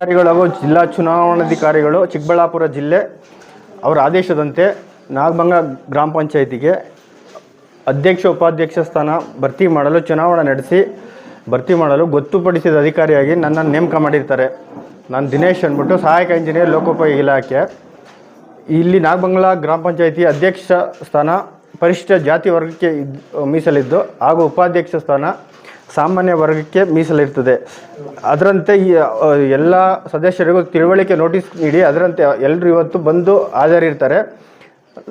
ಅಧಿಕಾರಿಗಳು ಹಾಗೂ ಜಿಲ್ಲಾ ಚುನಾವಣಾಧಿಕಾರಿಗಳು ಚಿಕ್ಕಬಳ್ಳಾಪುರ ಜಿಲ್ಲೆ ಅವರ ಆದೇಶದಂತೆ ನಾಗಮಂಗ ಗ್ರಾಮ ಪಂಚಾಯಿತಿಗೆ ಅಧ್ಯಕ್ಷ ಉಪಾಧ್ಯಕ್ಷ ಸ್ಥಾನ ಭರ್ತಿ ಮಾಡಲು ಚುನಾವಣೆ ನಡೆಸಿ ಭರ್ತಿ ಮಾಡಲು ಗೊತ್ತುಪಡಿಸಿದ ಅಧಿಕಾರಿಯಾಗಿ ನನ್ನನ್ನು ನೇಮಕ ಮಾಡಿರ್ತಾರೆ. ನಾನು ದಿನೇಶ್ ಅಂದ್ಬಿಟ್ಟು ಸಹಾಯಕ ಇಂಜಿನಿಯರ್ ಲೋಕೋಪಯೋಗಿ ಇಲಾಖೆ. ಇಲ್ಲಿ ನಾಗಮಂಗಲ ಗ್ರಾಮ ಪಂಚಾಯಿತಿ ಅಧ್ಯಕ್ಷ ಸ್ಥಾನ ಪರಿಶಿಷ್ಟ ಜಾತಿ ವರ್ಗಕ್ಕೆ ಮೀಸಲಿದ್ದು ಹಾಗೂ ಉಪಾಧ್ಯಕ್ಷ ಸ್ಥಾನ ಸಾಮಾನ್ಯ ವರ್ಗಕ್ಕೆ ಮೀಸಲಿರ್ತದೆ. ಅದರಂತೆ ಈ ಎಲ್ಲ ಸದಸ್ಯರಿಗೂ ತಿಳುವಳಿಕೆ ನೋಟಿಸ್ ನೀಡಿ ಅದರಂತೆ ಎಲ್ಲರೂ ಇವತ್ತು ಬಂದು ಹಾಜರಿರ್ತಾರೆ.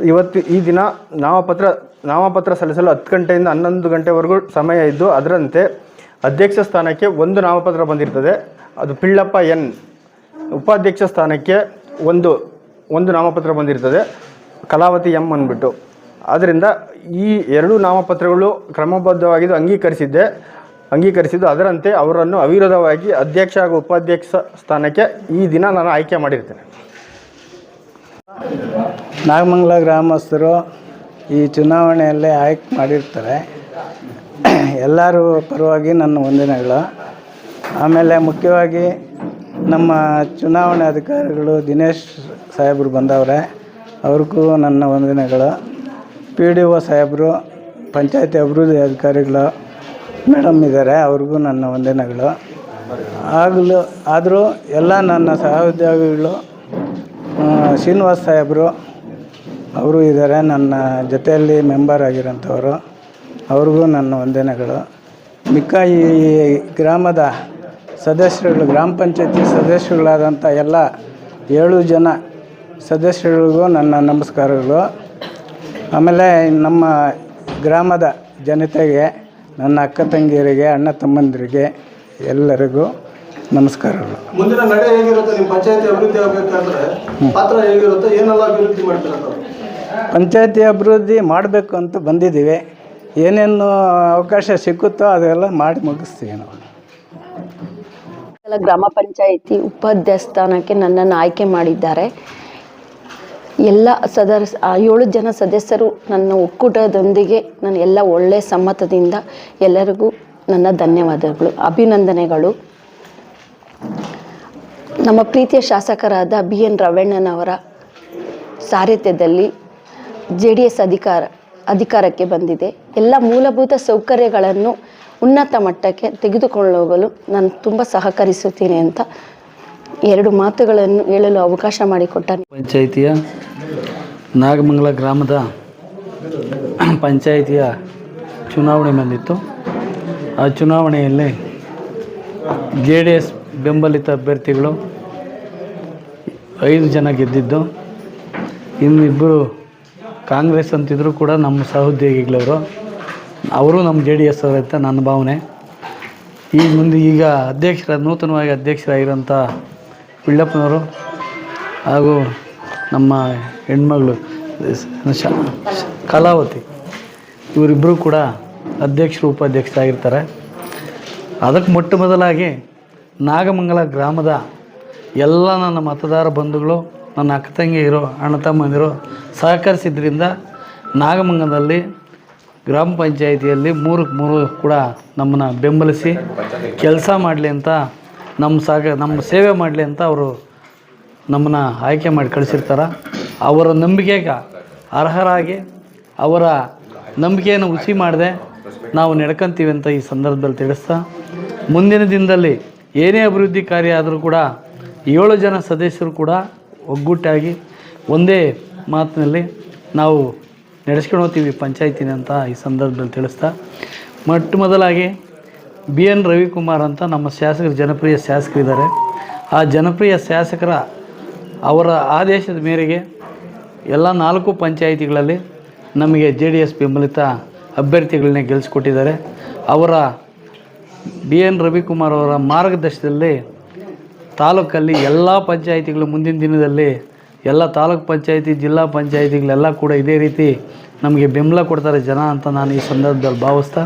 ಇವತ್ತು ಈ ದಿನ ನಾಮಪತ್ರ ನಾಮಪತ್ರ ಸಲ್ಲಿಸಲು ಹತ್ತು ಗಂಟೆಯಿಂದ ಹನ್ನೊಂದು ಗಂಟೆವರೆಗೂ ಸಮಯ ಇದ್ದು ಅದರಂತೆ ಅಧ್ಯಕ್ಷ ಸ್ಥಾನಕ್ಕೆ ಒಂದು ನಾಮಪತ್ರ ಬಂದಿರ್ತದೆ. ಅದು ಪಿಳ್ಳಪ್ಪ ಎನ್. ಉಪಾಧ್ಯಕ್ಷ ಸ್ಥಾನಕ್ಕೆ ಒಂದು ಒಂದು ನಾಮಪತ್ರ ಬಂದಿರ್ತದೆ. ಕಲಾವತಿ ಎಂ ಅಂದ್ಬಿಟ್ಟು. ಆದ್ದರಿಂದ ಈ ಎರಡು ನಾಮಪತ್ರಗಳು ಕ್ರಮಬದ್ಧವಾಗಿದ್ದು ಅಂಗೀಕರಿಸಿದ್ದೆ. ಅಂಗೀಕರಿಸಿದ್ದು ಅದರಂತೆ ಅವರನ್ನು ಅವಿರೋಧವಾಗಿ ಅಧ್ಯಕ್ಷ ಹಾಗೂ ಉಪಾಧ್ಯಕ್ಷ ಸ್ಥಾನಕ್ಕೆ ಈ ದಿನ ನಾನು ಆಯ್ಕೆ ಮಾಡಿರ್ತೇನೆ. ನಾಗಮಂಗಲ ಗ್ರಾಮಸ್ಥರು ಈ ಚುನಾವಣೆಯಲ್ಲಿ ಆಯ್ಕೆ ಮಾಡಿರ್ತಾರೆ. ಎಲ್ಲರೂ ಪರವಾಗಿ ನನ್ನ ವಂದನೆಗಳು. ಆಮೇಲೆ ಮುಖ್ಯವಾಗಿ ನಮ್ಮ ಚುನಾವಣೆ ಅಧಿಕಾರಿಗಳು ದಿನೇಶ್ ಸಾಹೇಬರು ಬಂದವ್ರೆ, ಅವ್ರಿಗೂ ನನ್ನ ವಂದನೆಗಳು. ಪಿ ಡಿ ಒ ಸಾಹೇಬರು, ಪಂಚಾಯತಿ ಅಭಿವೃದ್ಧಿ ಅಧಿಕಾರಿಗಳು ಮೇಡಮ್ ಇದ್ದಾರೆ, ಅವ್ರಿಗೂ ನನ್ನ ವಂದನೆಗಳು. ಆಗಲೂ ಆದರೂ ಎಲ್ಲ ನನ್ನ ಸಹೋದ್ಯೋಗಿಗಳು ಶ್ರೀನಿವಾಸ್ ಸಾಹೇಬರು ಅವರು ಇದ್ದಾರೆ. ನನ್ನ ಜೊತೆಯಲ್ಲಿ ಮೆಂಬರ್ ಆಗಿರೋಂಥವ್ರು. ಅವ್ರಿಗೂ ನನ್ನ ವಂದನೆಗಳು. ಮಿಕ್ಕ ಈ ಗ್ರಾಮದ ಸದಸ್ಯರುಗಳು ಗ್ರಾಮ ಪಂಚಾಯತಿ ಸದಸ್ಯರುಗಳಾದಂಥ ಎಲ್ಲ ಏಳು ಜನ ಸದಸ್ಯರಿಗೂ ನನ್ನ ನಮಸ್ಕಾರಗಳು. ಆಮೇಲೆ ನಮ್ಮ ಗ್ರಾಮದ ಜನತೆಗೆ ನನ್ನ ಅಕ್ಕ ತಂಗಿಯರಿಗೆ ಅಣ್ಣ ತಮ್ಮಂದಿರಿಗೆ ಎಲ್ಲರಿಗೂ ನಮಸ್ಕಾರಗಳು. ಮುಂದಿನ ನಡೆ ಹೇಗಿರುತ್ತೆ? ನಿಮ್ಮ ಪಂಚಾಯತಿ ಅಭಿವೃದ್ಧಿ ಆಗಬೇಕಾದ್ರೆ ಪಾತ್ರ ಹೇಗಿರುತ್ತೆ? ಏನೆಲ್ಲ ಅಭಿವೃದ್ಧಿ ಮಾಡ್ತಾರೆ ಪಂಚಾಯತಿ ಅಭಿವೃದ್ಧಿ ಮಾಡಬೇಕು ಅಂತ ಬಂದಿದ್ದೀವಿ. ಏನೇನು ಅವಕಾಶ ಸಿಕ್ಕುತ್ತೋ ಅದೆಲ್ಲ ಮಾಡಿ ಮುಗಿಸ್ತೀವಿ ನಾವು. ಗ್ರಾಮ ಪಂಚಾಯಿತಿ ಉಪಾಧ್ಯಸ್ಥಾನಕ್ಕೆ ನನ್ನನ್ನು ಆಯ್ಕೆ ಮಾಡಿದ್ದಾರೆ. ಎಲ್ಲ ಆ ಏಳು ಜನ ಸದಸ್ಯರು ನನ್ನ ಒಕ್ಕೂಟದೊಂದಿಗೆ ನಾನು ಎಲ್ಲ ಒಳ್ಳೆಯ ಸಮ್ಮತದಿಂದ ಎಲ್ಲರಿಗೂ ನನ್ನ ಧನ್ಯವಾದಗಳು, ಅಭಿನಂದನೆಗಳು. ನಮ್ಮ ಪ್ರೀತಿಯ ಶಾಸಕರಾದ ಬಿ ಎನ್ ರವಣ್ಣನವರ ಸಾರಥ್ಯದಲ್ಲಿ ಜೆ ಡಿ ಎಸ್ ಅಧಿಕಾರ, ಅಧಿಕಾರಕ್ಕೆ ಬಂದಿದೆ. ಎಲ್ಲ ಮೂಲಭೂತ ಸೌಕರ್ಯಗಳನ್ನು ಉನ್ನತ ಮಟ್ಟಕ್ಕೆ ತೆಗೆದುಕೊಳ್ಳೋಗಲು ನಾನು ತುಂಬ ಸಹಕರಿಸುತ್ತೇನೆ ಅಂತ ಎರಡು ಮಾತುಗಳನ್ನು ಹೇಳಲು ಅವಕಾಶ ಮಾಡಿಕೊಟ್ಟ ಪಂಚಾಯಿತಿಯ ನಾಗಮಂಗಲ ಗ್ರಾಮದ ಪಂಚಾಯಿತಿಯ ಚುನಾವಣೆ ಬಂದಿತ್ತು. ಆ ಚುನಾವಣೆಯಲ್ಲಿ ಜೆ ಡಿ ಎಸ್ ಬೆಂಬಲಿತ ಅಭ್ಯರ್ಥಿಗಳು ಐದು ಜನ ಗೆದ್ದಿದ್ದು ಇನ್ನಿಬ್ಬರು ಕಾಂಗ್ರೆಸ್ ಅಂತಿದ್ರು ಕೂಡ ನಮ್ಮ ಸಹೋದ್ಯೋಗಿಗಳವರು. ಅವರು ನಮ್ಮ ಜೆ ಡಿ ಎಸ್ ಅವರು ಅಂತ ನನ್ನ ಭಾವನೆ. ಈ ಮುಂದೆ ಈಗ ಅಧ್ಯಕ್ಷರ, ನೂತನವಾಗಿ ಅಧ್ಯಕ್ಷರಾಗಿರೋಂಥ ಪಿಳ್ಳಪ್ಪನವರು ಹಾಗೂ ನಮ್ಮ ಹೆಣ್ಮಗಳು, ಶ- ಕಲಾವತಿ ಇವರಿಬ್ಬರು ಕೂಡ ಅಧ್ಯಕ್ಷರು, ಉಪಾಧ್ಯಕ್ಷರಾಗಿರ್ತಾರೆ. ಅದಕ್ಕೆ ಮೊಟ್ಟ ಮೊದಲಾಗಿ ನಾಗಮಂಗಲ ಗ್ರಾಮದ ಎಲ್ಲ ನನ್ನ ಮತದಾರ ಬಂಧುಗಳು ನನ್ನ ಅಕ್ಕ ತಂಗಿಯರು ಅಣ್ಣ ತಮ್ಮಂದಿರು ಸಹಕರಿಸಿದ್ರಿಂದ ನಾಗಮಂಗದಲ್ಲಿ ಗ್ರಾಮ ಪಂಚಾಯಿತಿಯಲ್ಲಿ ಮೂರಕ್ಕೆ ಮೂರು ಕೂಡ ನಮ್ಮನ್ನು ಬೆಂಬಲಿಸಿ ಕೆಲಸ ಮಾಡಲಿ ಅಂತ ನಮ್ಮ ಸಾಗ ನಮ್ಮ ಸೇವೆ ಮಾಡಲಿ ಅಂತ ಅವರು ನಮ್ಮನ್ನು ಆಯ್ಕೆ ಮಾಡಿ ಕಳಿಸಿರ್ತಾರೆ. ಅವರ ನಂಬಿಕೆಗೆ ಅರ್ಹರಾಗಿ, ಅವರ ನಂಬಿಕೆಯನ್ನು ಹುಸಿ ಮಾಡದೆ ನಾವು ನಡ್ಕೊಂತೀವಿ ಅಂತ ಈ ಸಂದರ್ಭದಲ್ಲಿ ತಿಳಿಸ್ತಾ, ಮುಂದಿನ ದಿನದಲ್ಲಿ ಏನೇ ಅಭಿವೃದ್ಧಿ ಕಾರ್ಯ ಆದರೂ ಕೂಡ ಏಳು ಜನ ಸದಸ್ಯರು ಕೂಡ ಒಗ್ಗಟ್ಟಾಗಿ ಒಂದೇ ಮಾತಿನಲ್ಲಿ ನಾವು ನಡೆಸ್ಕೊಂಡು ಹೋಗ್ತೀವಿ ಪಂಚಾಯತಿನ ಅಂತ ಈ ಸಂದರ್ಭದಲ್ಲಿ ತಿಳಿಸ್ತಾ. ಮೊಟ್ಟ ಮೊದಲಾಗಿ ಬಿ ಎನ್ ರವಿಕುಮಾರ್ ಅಂತ ನಮ್ಮ ಶಾಸಕರು, ಜನಪ್ರಿಯ ಶಾಸಕರಿದ್ದಾರೆ ಆ ಜನಪ್ರಿಯ ಶಾಸಕರ ಅವರ ಆದೇಶದ ಮೇರೆಗೆ ಎಲ್ಲ ನಾಲ್ಕು ಪಂಚಾಯಿತಿಗಳಲ್ಲಿ ನಮಗೆ ಜೆ ಡಿ ಎಸ್ ಬೆಂಬಲಿತ ಅಭ್ಯರ್ಥಿಗಳನ್ನೇ ಗೆಲ್ಲಿಸ್ಕೊಟ್ಟಿದ್ದಾರೆ ಅವರ ಬಿ ಎನ್ ರವಿಕುಮಾರ್ ಅವರ ಮಾರ್ಗದರ್ಶನದಲ್ಲಿ ತಾಲೂಕಲ್ಲಿ ಎಲ್ಲ ಪಂಚಾಯಿತಿಗಳು ಮುಂದಿನ ದಿನದಲ್ಲಿ, ಎಲ್ಲ ತಾಲೂಕು ಪಂಚಾಯಿತಿ, ಜಿಲ್ಲಾ ಪಂಚಾಯಿತಿಗಳೆಲ್ಲ ಕೂಡ ಇದೇ ರೀತಿ ನಮಗೆ ಬೆಂಬಲ ಕೊಡ್ತಾರೆ ಜನ ಅಂತ ನಾನು ಈ ಸಂದರ್ಭದಲ್ಲಿ ಭಾವಿಸ್ತಾ,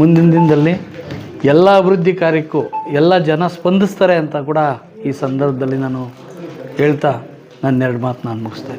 ಮುಂದಿನ ದಿನದಲ್ಲಿ ಎಲ್ಲ ಅಭಿವೃದ್ಧಿ ಕಾರ್ಯಕ್ಕೂ ಎಲ್ಲ ಜನ ಸ್ಪಂದಿಸ್ತಾರೆ ಅಂತ ಕೂಡ ಈ ಸಂದರ್ಭದಲ್ಲಿ ನಾನು ಹೇಳ್ತಾ ನನ್ನ ಎರಡು ಮಾತು ನಾನು ಮುಗಿಸ್ತಾ